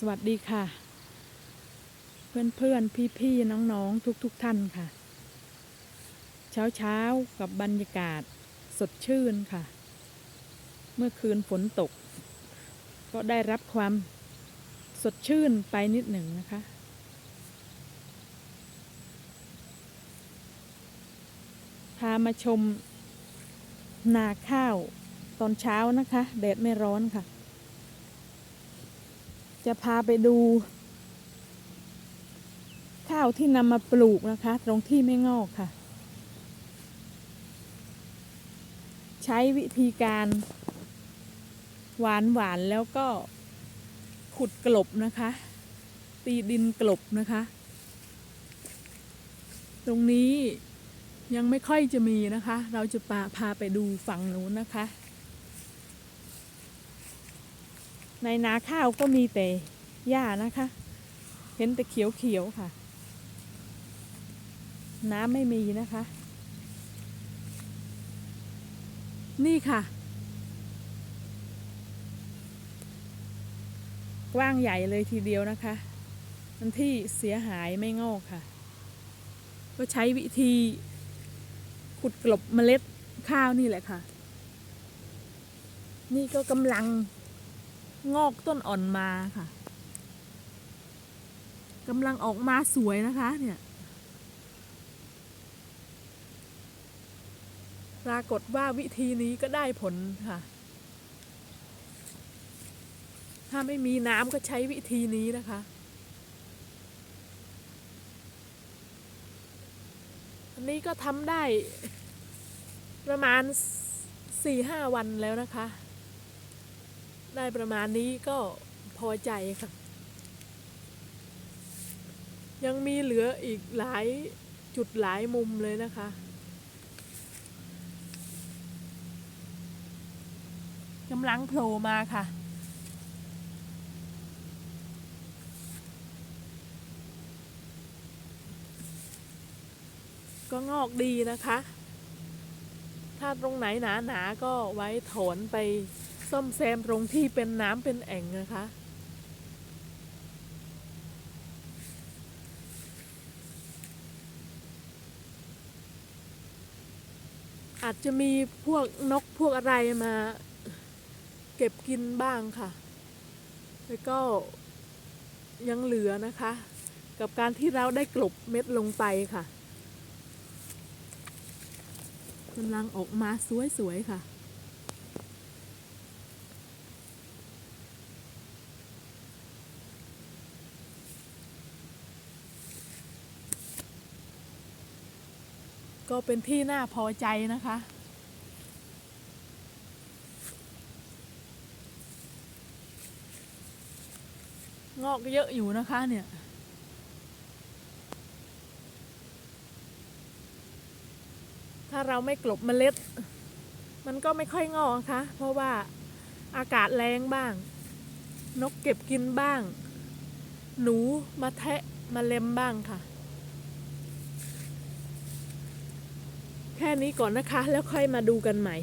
สวัสดีค่ะ เพื่อนเพื่อนพี่พี่ๆน้องๆทุกๆทท่านค่ะ เช้าเช้าๆกับบรรยากาศสดชื่นค่ะ เมื่อคืนฝนตก ก็ได้รับความสดชื่นไปนิดหนึ่งนะคะพามาชมนาข้าวตอนเช้านะคะ แดดไม่ร้อนค่ะ จะพาไปดู ข้าวที่นำมาปลูกนะคะ ตรงที่ไม่งอกค่ะ ใช้วิธีการหวานหวานแล้วก็ขุดกลบนะคะ ตีดินกลบนะคะ ตรงนี้ยังไม่ค่อยจะมีนะคะ เราจะพาพาไปดูฝั่งนู้นนะคะ ในนาข้าวก็มีแต่หญ้านะคะ เห็นแต่เขียวๆค่ะ น้ำไม่มีนะคะ นี่ค่ะ กว้างใหญ่เลยทีเดียวนะคะ มันที่เสียหายไม่งอกค่ะ ก็ใช้วิธีขุดกลบเมล็ดข้าวนี่แหละค่ะ นี่ก็กำลัง งอกต้นอ่อนมาค่ะกำลังออกมาสวยนะคะเนี่ยปรากฏว่าวิธีนี้ก็ได้ผลค่ะ ถ้าไม่มีน้ำก็ใช้วิธีนี้นะคะ อันนี้ก็ทำได้ประมาณสี่ห้าวันแล้วนะคะ ได้ประมาณนี้ก็พอใจค่ะ ยังมีเหลืออีกหลายจุดหลายมุมเลยนะคะ กำลังโผล่มาค่ะก็งอกดีนะคะ ถ้าตรงไหนหนาหนาๆก็ไว้ถอนไป ซ่อมแซมตรงที่เป็นน้ำเป็นแอ่งนะคะอาจจะมีพวกนกพวกอะไรมา เก็บกินบ้างค่ะ แล้วก็ยังเหลือนะคะ กับการที่เราได้กลบเม็ดลงไปค่ะกำลังออกมาสวยๆค่ะ ก็เป็นที่น่าพอใจนะคะ งอกเยอะอยู่นะคะเนี่ยถ้าเราไม่กลบเมล็ด มันก็ไม่ค่อยงอกนะคะเพราะว่าอากาศแรงบ้าง นกเก็บกินบ้าง หนูมาแทะมาเล็มบ้างค่ะ แค่นี้ก่อนนะคะ แล้วค่อยมาดูกันใหม่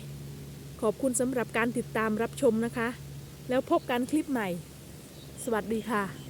ขอบคุณสำหรับการติดตามรับชมนะคะ แล้วพบกันคลิปใหม่ สวัสดีค่ะ